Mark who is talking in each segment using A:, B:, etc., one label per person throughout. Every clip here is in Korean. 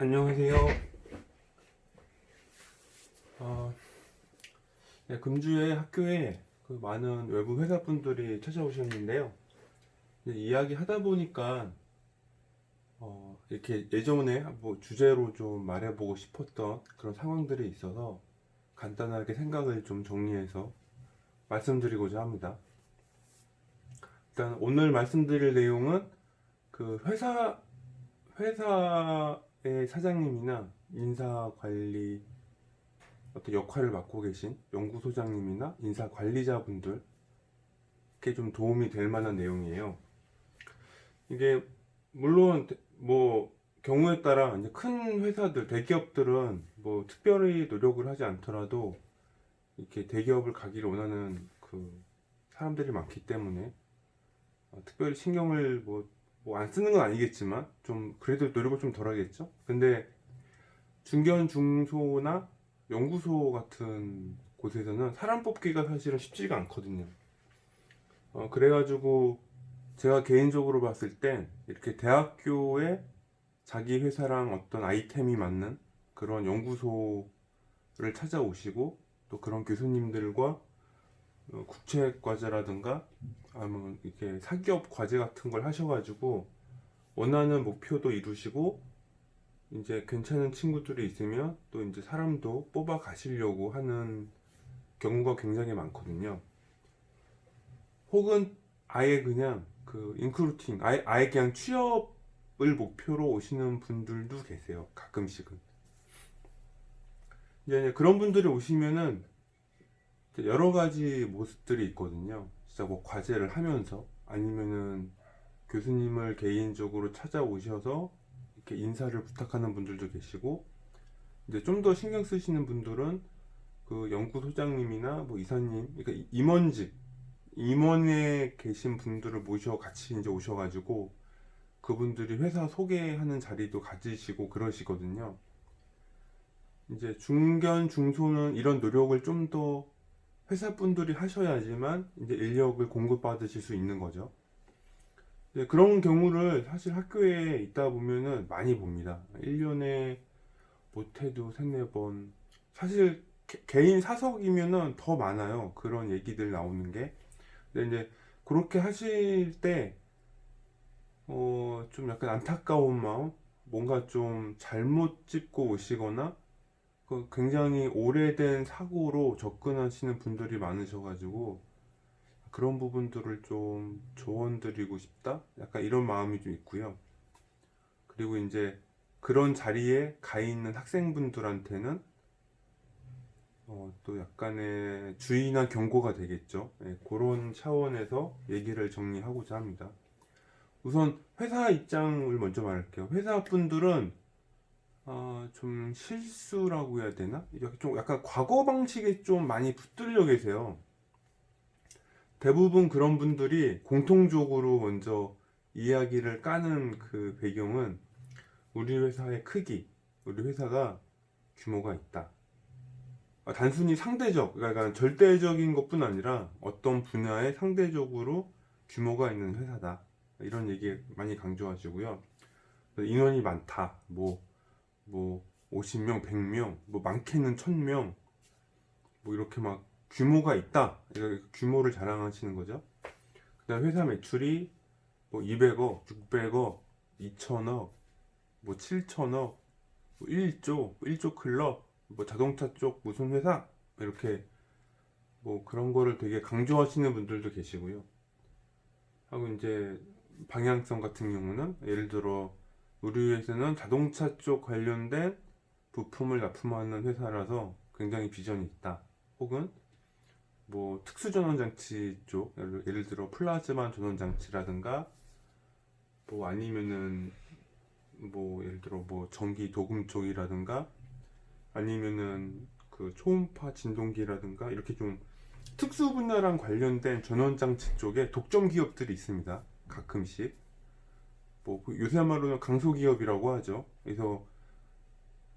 A: 안녕하세요. 어, 네, 금주에 학교에 그 많은 외부 회사분들이 찾아오셨는데요. 이야기 하다 보니까 어, 이렇게 예전에 뭐 주제로 좀 말해보고 싶었던 그런 상황들이 있어서 간단하게 생각을 좀 정리해서 말씀드리고자 합니다. 일단 오늘 말씀드릴 내용은 그 회사 회사의 사장님이나 인사 관리 어떤 역할을 맡고 계신 연구소장님이나 인사 관리자분들께 좀 도움이 될 만한 내용이에요. 이게 물론 뭐 경우에 따라 이제 큰 회사들, 대기업들은 뭐 특별히 노력을 하지 않더라도 이렇게 대기업을 가기를 원하는 그 사람들이 많기 때문에 어, 특별히 신경을 뭐 뭐 안 쓰는 건 아니겠지만 좀 그래도 노력을 좀 덜 하겠죠. 근데 중견 중소나 연구소 같은 곳에서는 사람 뽑기가 사실은 쉽지가 않거든요. 어, 그래가지고 제가 개인적으로 봤을 땐 이렇게 대학교에 자기 회사랑 어떤 아이템이 맞는 그런 연구소를 찾아오시고 또 그런 교수님들과 어, 국책 과제라든가 아니면 이렇게 사기업 과제 같은 걸 하셔가지고 원하는 목표도 이루시고 이제 괜찮은 친구들이 있으면 또 이제 사람도 뽑아 가시려고 하는 경우가 굉장히 많거든요. 혹은 아예 그냥 그 인크루팅, 아예, 아예 그냥 취업을 목표로 오시는 분들도 계세요. 가끔씩은. 이제 그런 분들이 오시면은 여러 가지 모습들이 있거든요. 뭐 과제를 하면서 아니면은 교수님을 개인적으로 찾아오셔서 이렇게 인사를 부탁하는 분들도 계시고 이제 좀 더 신경 쓰시는 분들은 그 연구소장님이나 뭐 이사님, 그러니까 임원직, 임원에 계신 분들을 모셔 같이 이제 오셔가지고 그분들이 회사 소개하는 자리도 가지시고 그러시거든요. 이제 중견, 중소는 이런 노력을 좀 더 회사 분들이 하셔야지만 이제 인력을 공급받으실 수 있는 거죠. 네, 그런 경우를 사실 학교에 있다 보면은 많이 봅니다. 1년에 못해도 세네 번. 사실 개- 개인 사석이면은 더 많아요. 그런 얘기들 나오는 게. 근데 이제 그렇게 하실 때, 어, 좀 약간 안타까운 마음? 뭔가 좀 잘못 짚고 오시거나, 그 굉장히 오래된 사고로 접근하시는 분들이 많으셔가지고, 그런 부분들을 좀 조언드리고 싶다? 약간 이런 마음이 좀 있고요. 그리고 이제 그런 자리에 가 있는 학생분들한테는 어, 또 약간의 주의나 경고가 되겠죠. 예, 그런 차원에서 얘기를 정리하고자 합니다. 우선 회사 입장을 먼저 말할게요. 회사 분들은 어, 좀 실수라고 해야 되나? 좀 약간 과거 방식에 좀 많이 붙들려 계세요. 대부분 그런 분들이 공통적으로 먼저 이야기를 까는 그 배경은 우리 회사의 크기, 우리 회사가 규모가 있다. 아, 단순히 상대적, 그러니까 절대적인 것뿐 아니라 어떤 분야에 상대적으로 규모가 있는 회사다. 이런 얘기 많이 강조하시고요. 인원이 많다. 뭐, 뭐, 50명, 100명, 뭐, 많게는 1000명, 뭐, 이렇게 막 규모가 있다. 규모를 자랑하시는 거죠. 그다음 회사 매출이 뭐 200억, 600억, 2천억, 뭐 7천억, 뭐 1조, 1조 클럽, 뭐 자동차 쪽 무슨 회사 이렇게 뭐 그런 거를 되게 강조하시는 분들도 계시고요. 하고 이제 방향성 같은 경우는 예를 들어 회사는 자동차 쪽 관련된 부품을 납품하는 회사라서 굉장히 비전이 있다. 혹은 뭐 특수 전원 장치 쪽 예를 들어 플라즈마 전원 장치라든가 뭐 아니면은 뭐 예를 들어 뭐 전기 도금 쪽이라든가 아니면은 그 초음파 진동기라든가 이렇게 좀 특수 분야랑 관련된 전원 장치 쪽에 독점 기업들이 있습니다. 가끔씩 뭐 요새 말로는 강소 기업이라고 하죠. 그래서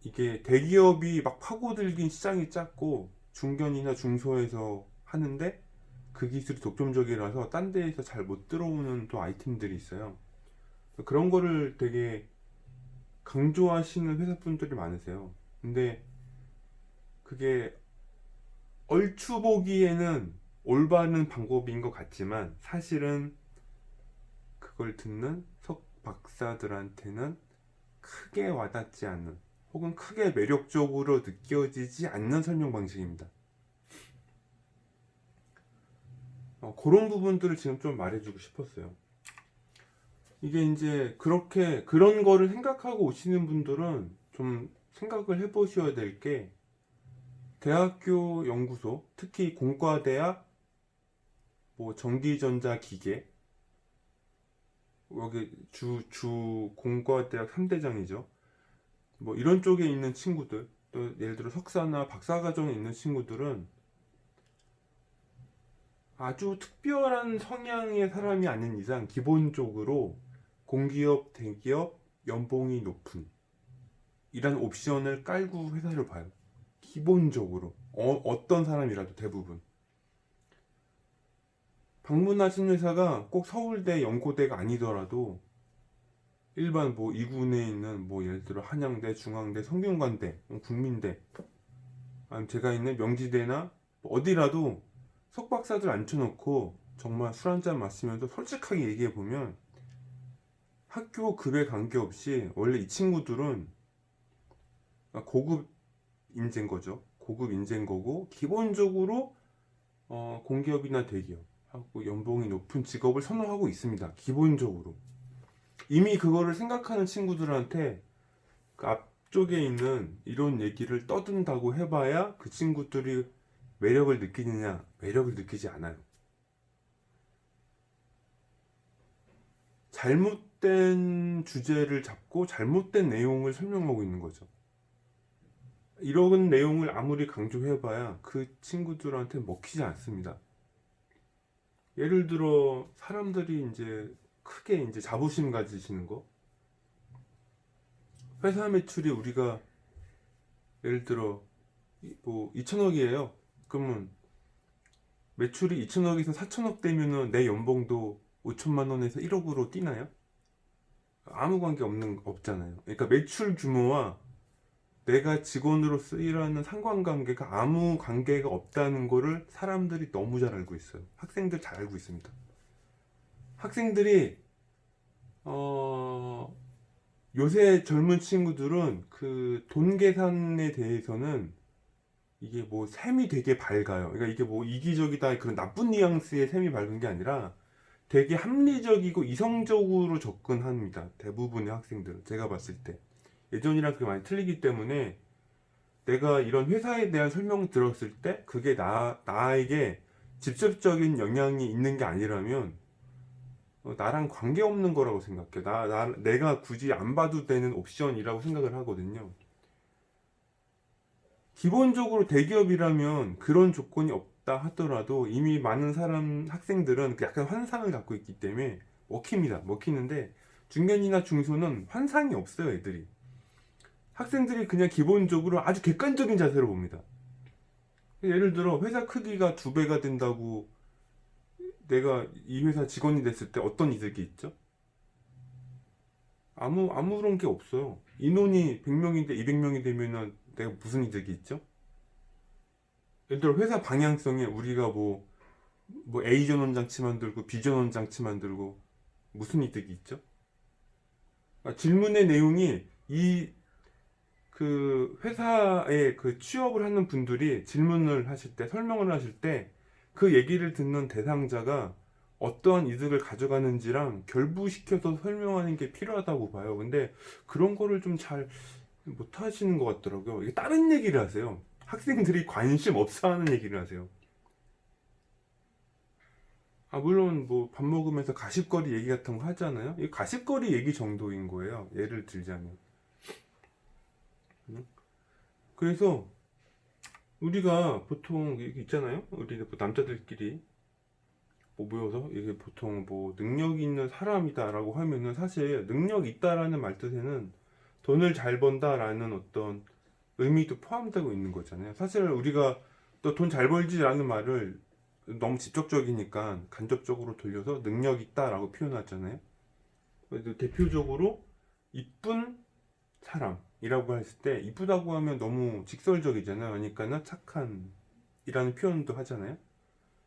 A: 이게 대기업이 막 파고들긴 시장이 작고 중견이나 중소에서 하는데 그 기술이 독점적이라서 딴 데에서 잘 못 들어오는 또 아이템들이 있어요. 그런 거를 되게 강조하시는 회사분들이 많으세요. 근데 그게 얼추 보기에는 올바른 방법인 것 같지만 사실은 그걸 듣는 석 박사들한테는 크게 와닿지 않는 혹은 크게 매력적으로 느껴지지 않는 설명 방식입니다. 어, 그런 부분들을 지금 좀 말해주고 싶었어요. 이게 이제 그렇게 그런 거를 생각하고 오시는 분들은 좀 생각을 해보셔야 될 게 대학교 연구소, 특히 공과대학, 뭐 전기전자 기계, 여기 주, 주 공과대학 3대장이죠. 뭐 이런 쪽에 있는 친구들, 또 예를 들어 석사나 박사 과정에 있는 친구들은 아주 특별한 성향의 사람이 아닌 이상 기본적으로 공기업, 대기업, 연봉이 높은 이런 옵션을 깔고 회사를 봐요. 기본적으로 어, 떤 사람이라도 대부분 방문하신 회사가 꼭 서울대, 연고대가 아니더라도 일반 뭐 이군에 있는 뭐 예를 들어 한양대, 중앙대, 성균관대, 국민대 아니면 제가 있는 명지대나 뭐 어디라도 석박사들 앉혀놓고 정말 술 한잔 마시면서 솔직하게 얘기해 보면 학교 급에 관계없이 원래 이 친구들은 고급 인재인 거죠. 고급 인재인 거고 기본적으로 어, 공기업이나 대기업 하고 연봉이 높은 직업을 선호하고 있습니다. 기본적으로 이미 그거를 생각하는 친구들한테 그 앞쪽에 있는 이런 얘기를 떠든다고 해봐야 그 친구들이 매력을 느끼느냐 매력을 느끼지 않아요. 잘못된 주제를 잡고 잘못된 내용을 설명하고 있는 거죠. 이런 내용을 아무리 강조해봐야 그 친구들한테 먹히지 않습니다. 예를 들어 사람들이 이제 크게 이제 자부심 가지시는 거. 회사 매출이 우리가 예를 들어 이- 뭐 2천억이에요. 그러면 매출이 2천억에서 4천억 되면은 내 연봉도 5천만 원에서 1억으로 뛰나요? 아무 관계 없는 없잖아요. 그러니까 매출 규모와 내가 직원으로서 일하는 상관관계가 아무 관계가 없다는 거를 사람들이 너무 잘 알고 있어요. 학생들 잘 알고 있습니다. 학생들이 어 요새 젊은 친구들은 그 돈 계산에 대해서는 이게 뭐 셈이 되게 밝아요. 그러니까 이게 뭐 이기적이다 그런 나쁜 뉘앙스의 셈이 밝은 게 아니라 되게 합리적이고 이성적으로 접근합니다. 대부분의 학생들은 제가 봤을 때 예전이랑 그게 많이 틀리기 때문에 내가 이런 회사에 대한 설명 들었을 때 그게 나 나에게 직접적인 영향이 있는 게 아니라면 어, 나랑 관계 없는 거라고 생각해. 나, 나 내가 굳이 안 봐도 되는 옵션이라고 생각을 하거든요. 기본적으로 대기업이라면 그런 조건이 없다 하더라도 이미 많은 사람 학생들은 그 약간 환상을 갖고 있기 때문에 먹힙니다. 먹히는데 중견이나 중소는 환상이 없어요, 애들이. 학생들이 그냥 기본적으로 아주 객관적인 자세로 봅니다. 예를 들어 회사 크기가 두 배가 된다고 내가 이 회사 직원이 됐을 때 어떤 이득이 있죠? 아무 아무런 게 없어요. 인원이 100명인데 200명이 되면은 내가 무슨 이득이 있죠? 예를 들어 회사 방향성에 우리가 뭐, 뭐 A 전원 장치 만들고 B 전원 장치 만들고 무슨 이득이 있죠? 아, 질문의 내용이 이 그 회사에 그 취업을 하는 분들이 질문을 하실 때 설명을 하실 때 그 얘기를 듣는 대상자가 어떠한 이득을 가져가는지랑 결부시켜서 설명하는 게 필요하다고 봐요. 근데 그런 거를 좀 잘 못 하시는 것 같더라고요. 이게 다른 얘기를 하세요. 학생들이 관심 없어 하는 얘기를 하세요. 아, 물론 뭐 밥 먹으면서 가십거리 얘기 같은 거 하잖아요. 이 가십거리 얘기 정도인 거예요. 예를 들자면. 음? 그래서 우리가 보통 이게 있잖아요. 우리 뭐 남자들끼리 뭐 모여서 이게 보통 뭐 능력 있는 사람이다라고 하면은 사실 능력 있다라는 말 뜻에는 돈을 잘 번다라는 어떤 의미도 포함되고 있는 거잖아요. 사실 우리가 또 돈 잘 벌지라는 말을 너무 직접적이니까 간접적으로 돌려서 능력 있다라고 표현하잖아요. 대표적으로 이쁜 사람 이라고 했을 때 이쁘다고 하면 너무 직설적이잖아요. 그러니까는 착한 이라는 표현도 하잖아요.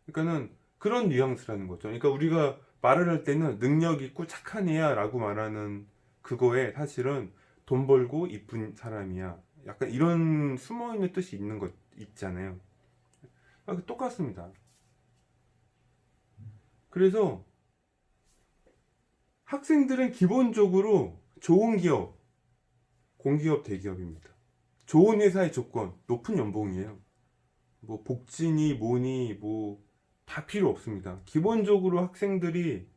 A: 그러니까는 그런 뉘앙스라는 거죠. 그러니까 우리가 말을 할 때는 능력 있고 착한 애야 라고 말하는 그거에 사실은 돈 벌고 이쁜 사람이야. 약간 이런 숨어 있는 뜻이 있는 것 있잖아요. 아, 똑같습니다. 그래서 학생들은 기본적으로 좋은 기업, 공기업, 대기업입니다. 좋은 회사의 조건, 높은 연봉이에요. 뭐 복지니 뭐니 뭐 다 필요 없습니다. 기본적으로 학생들이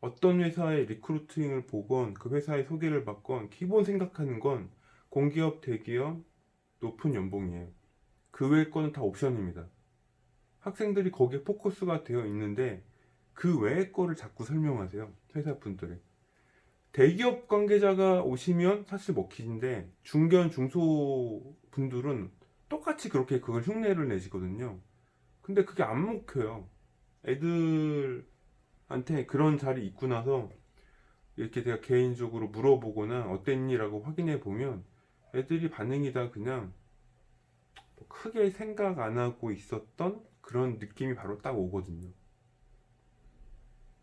A: 어떤 회사의 리크루팅을 보건 그 회사의 소개를 받건 기본 생각하는 건 공기업, 대기업, 높은 연봉이에요. 그 외의 거는 다 옵션입니다. 학생들이 거기에 포커스가 되어 있는데 그 외의 거를 자꾸 설명하세요. 회사 분들이. 대기업 관계자가 오시면 사실 먹히는데 중견, 중소 분들은 똑같이 그렇게 그걸 흉내를 내시거든요. 근데 그게 안 먹혀요. 애들한테 그런 자리 있고 나서 이렇게 내가 개인적으로 물어보거나 어땠니라고 확인해 보면 애들이 반응이 다 그냥 뭐 크게 생각 안 하고 있었던 그런 느낌이 바로 딱 오거든요.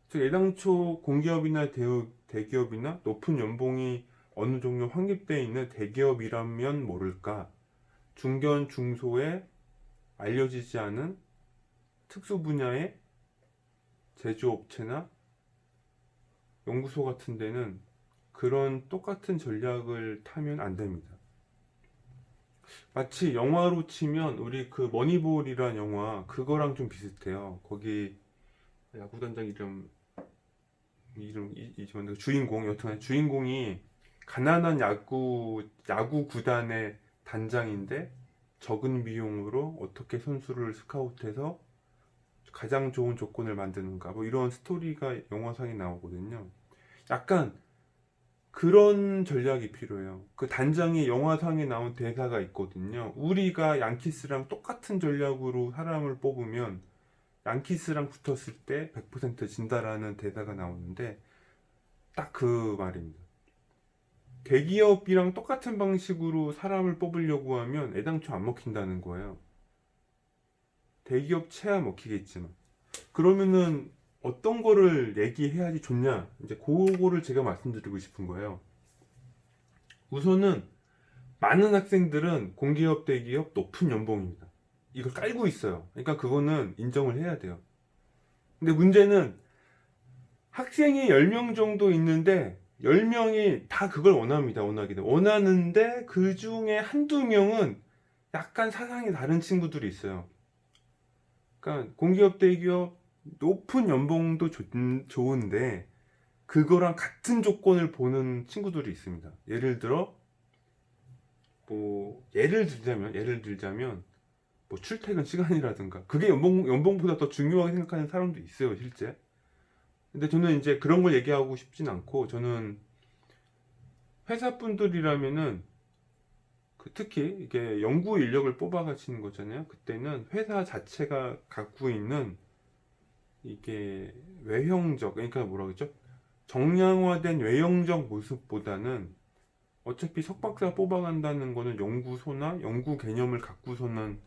A: 즉 애당초 공기업이나 대, 대기업이나 높은 연봉이 어느 정도 확립되어 있는 대기업이라면 모를까 중견 중소에 알려지지 않은 특수 분야의 제조업체나 연구소 같은 데는 그런 똑같은 전략을 타면 안 됩니다. 마치 영화로 치면 우리 그 머니볼이란 영화 그거랑 좀 비슷해요. 거기 야구단장 이름 이름 이- 잊었는데 주인공 여튼 주인공이 가난한 야구 야구 구단의 단장인데 적은 비용으로 어떻게 선수를 스카우트해서 가장 좋은 조건을 만드는가 뭐 이런 스토리가 영화상에 나오거든요. 약간 그런 전략이 필요해요. 그 단장이 영화상에 나온 대사가 있거든요. 우리가 양키스랑 똑같은 전략으로 사람을 뽑으면 양키스랑 붙었을 때 100% 진다라는 대사가 나오는데 딱 그 말입니다. 대기업이랑 똑같은 방식으로 사람을 뽑으려고 하면 애당초 안 먹힌다는 거예요. 대기업 채야 먹히겠지만 그러면은 어떤 거를 얘기해야지 좋냐 이제 그거를 제가 말씀드리고 싶은 거예요 우선은 많은 학생들은 공기업 대기업 높은 연봉입니다 이걸 깔고 있어요. 그러니까 그거는 인정을 해야 돼요. 근데 문제는 학생이 10명 정도 있는데 10명이 다 그걸 원합니다 원하기는 원하는데 그 중에 한두 명은 약간 사상이 다른 친구들이 있어요. 그러니까 공기업 대기업 높은 연봉도 좋, 좋은데 그거랑 같은 조건을 보는 친구들이 있습니다. 예를 들어 뭐 예를 들자면 예를 들자면 뭐 출퇴근 시간이라든가 그게 연봉 연봉보다 더 중요하게 생각하는 사람도 있어요, 실제. 근데 저는 이제 그런 걸 얘기하고 싶진 않고 저는 회사 분들이라면은 그 특히 이게 연구 인력을 뽑아 가시는 거잖아요. 그때는 회사 자체가 갖고 있는 이게 외형적, 그러니까 뭐라 그러죠? 정량화된 외형적 모습보다는 어차피 석박사 뽑아간다는 거는 연구소나 연구 개념을 갖고서는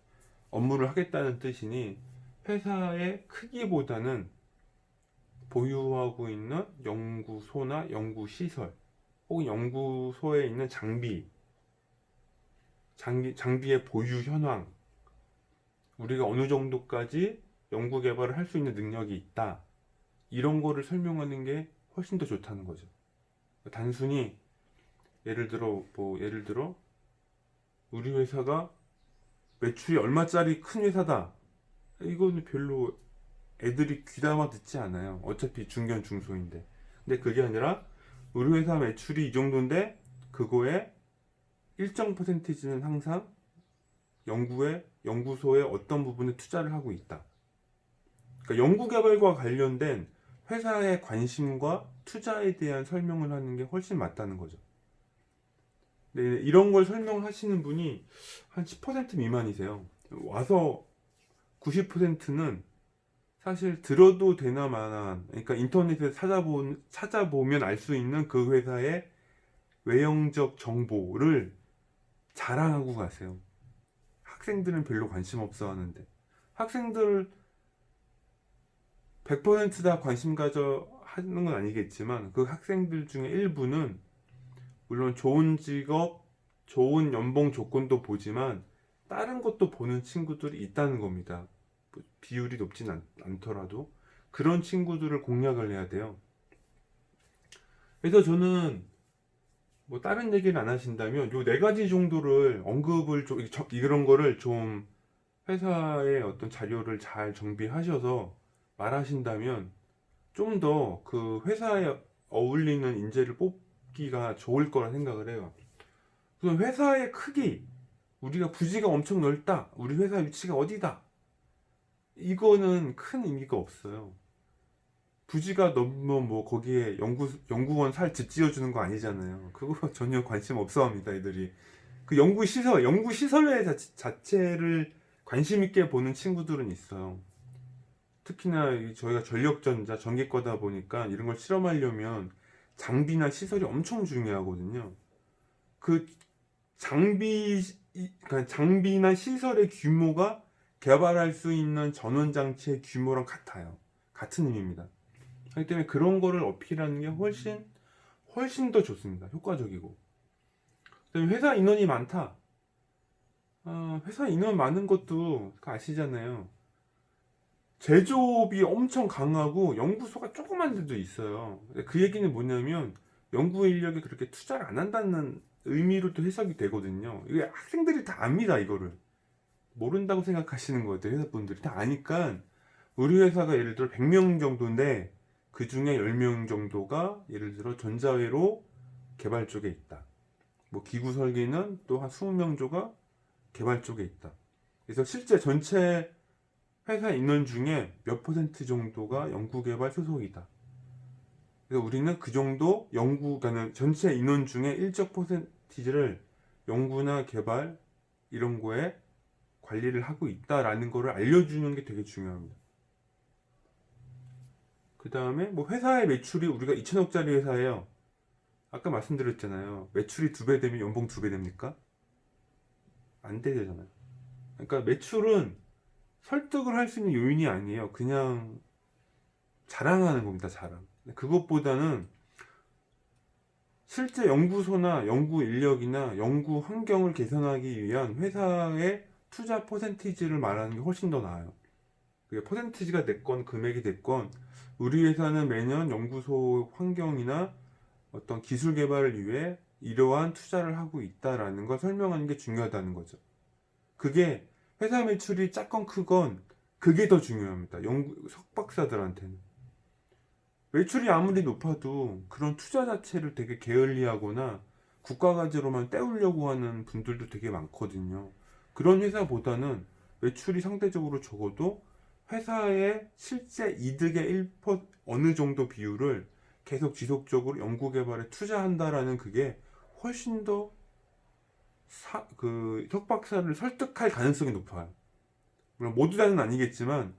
A: 업무를 하겠다는 뜻이니 회사의 크기보다는 보유하고 있는 연구소나 연구시설 혹은 연구소에 있는 장비 장비, 장비의 보유 현황, 우리가 어느 정도까지 연구 개발을 할 수 있는 능력이 있다. 이런 거를 설명하는 게 훨씬 더 좋다는 거죠. 단순히 예를 들어 뭐 예를 들어 우리 회사가 매출이 얼마짜리 큰 회사다. 이거는 별로 애들이 귀담아 듣지 않아요. 어차피 중견 중소인데. 근데 그게 아니라 우리 회사 매출이 이 정도인데 그거에 일정 퍼센티지는 항상 연구에 연구소의 어떤 부분에 투자를 하고 있다. 그러니까 연구 개발과 관련된 회사의 관심과 투자에 대한 설명을 하는 게 훨씬 맞다는 거죠. 네, 이런 걸 설명하시는 분이 한 10% 미만이세요. 와서 90%는 사실 들어도 되나 마나 그러니까 인터넷에 찾아보, 찾아보면 알 수 있는 그 회사의 외형적 정보를 자랑하고 가세요. 학생들은 별로 관심 없어 하는데 학생들 100%다 관심 가져 하는 건 아니겠지만 그 학생들 중에 일부는 물론 좋은 직업, 좋은 연봉 조건도 보지만 다른 것도 보는 친구들이 있다는 겁니다. 뭐 비율이 높진 않, 않더라도 그런 친구들을 공략을 해야 돼요. 그래서 저는 뭐 다른 얘기를 안 하신다면 요 네 가지 정도를 언급을 좀 저- 이런 거를 좀 회사의 어떤 자료를 잘 정비하셔서 말하신다면 좀 더 그 회사에 어울리는 인재를 뽑 기가 좋을 거라 생각을 해요. 그럼 회사의 크기, 우리가 부지가 엄청 넓다, 우리 회사 위치가 어디다, 이거는 큰 의미가 없어요. 부지가 넘으면 뭐 거기에 연구, 연구원 살 집 지어주는 거 아니잖아요. 그거 전혀 관심 없어 합니다, 애들이. 그 연구 시설, 연구 시설의 자, 자체를 관심 있게 보는 친구들은 있어요. 특히나 이 저희가 전력전자, 전기과다 보니까 이런 걸 실험하려면 장비나 시설이 엄청 중요하거든요. 그 장비, 이- 그러니까 장비나 시설의 규모가 개발할 수 있는 전원 장치의 규모랑 같아요. 같은 의미입니다. 그렇기 때문에 그런 거를 어필하는 게 훨씬, 훨씬 더 좋습니다. 효과적이고. 그다음에 회사 인원이 많다. 아, 회사 인원 많은 것도 아시잖아요. 제조업이 엄청 강하고 연구소가 조그만 데도 있어요. 그 얘기는 뭐냐면 연구 인력에 그렇게 투자를 안 한다는 의미로도 해석이 되거든요. 이게 학생들이 다 압니다, 이거를. 모른다고 생각하시는 것 같아요, 회사분들이. 다 아니까 우리 회사가 예를 들어 100명 정도인데 그 중에 10명 정도가 예를 들어 전자회로 개발 쪽에 있다. 뭐 기구 설계는 또 한 20명 조가 개발 쪽에 있다. 그래서 실제 전체 회사 인원 중에 몇 퍼센트 정도가 연구개발 소속이다. 그래서 우리는 그 정도 연구, 그러니까 전체 인원 중에 일정 퍼센티지를 연구나 개발 이런 거에 관리를 하고 있다라는 거를 알려주는 게 되게 중요합니다. 그 다음에 뭐 회사의 매출이 우리가 2천억짜리 회사예요. 아까 말씀드렸잖아요. 매출이 두 배 되면 연봉 두 배 됩니까? 안 되잖아요. 그러니까 매출은 설득을 할 수 있는 요인이 아니에요. 그냥 자랑하는 겁니다, 자랑. 그것보다는 실제 연구소나 연구 인력이나 연구 환경을 개선하기 위한 회사의 투자 퍼센티지를 말하는 게 훨씬 더 나아요. 그게 퍼센티지가 됐건 금액이 됐건 우리 회사는 매년 연구소 환경이나 어떤 기술 개발을 위해 이러한 투자를 하고 있다라는 걸 설명하는 게 중요하다는 거죠. 그게 회사 매출이 작건 크건 그게 더 중요합니다. 연구 석박사들한테는 매출이 아무리 높아도 그런 투자 자체를 되게 게을리하거나 국가 과제로만 때우려고 하는 분들도 되게 많거든요. 그런 회사보다는 매출이 상대적으로 적어도 회사의 실제 이득의 1% 어느 정도 비율을 계속 지속적으로 연구 개발에 투자한다라는 그게 훨씬 더 사, 그 석박사를 설득할 가능성이 높아요. 물론 모두 다는 아니겠지만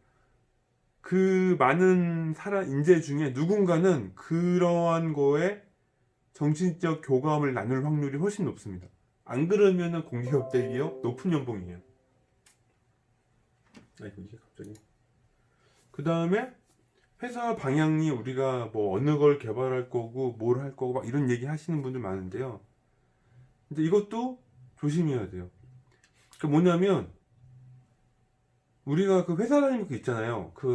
A: 그 많은 사람 인재 중에 누군가는 그러한 거에 정신적 교감을 나눌 확률이 훨씬 높습니다. 안 그러면은 공기업 대기업 높은 연봉이에요. 아이고 이게 갑자기. 그 다음에 회사 방향이 우리가 뭐 어느 걸 개발할 거고 뭘 할 거고 막 이런 얘기 하시는 분들 많은데요. 근데 이것도 조심해야 돼요. 그 뭐냐면 우리가 그 회사 다니는 거 있잖아요. 그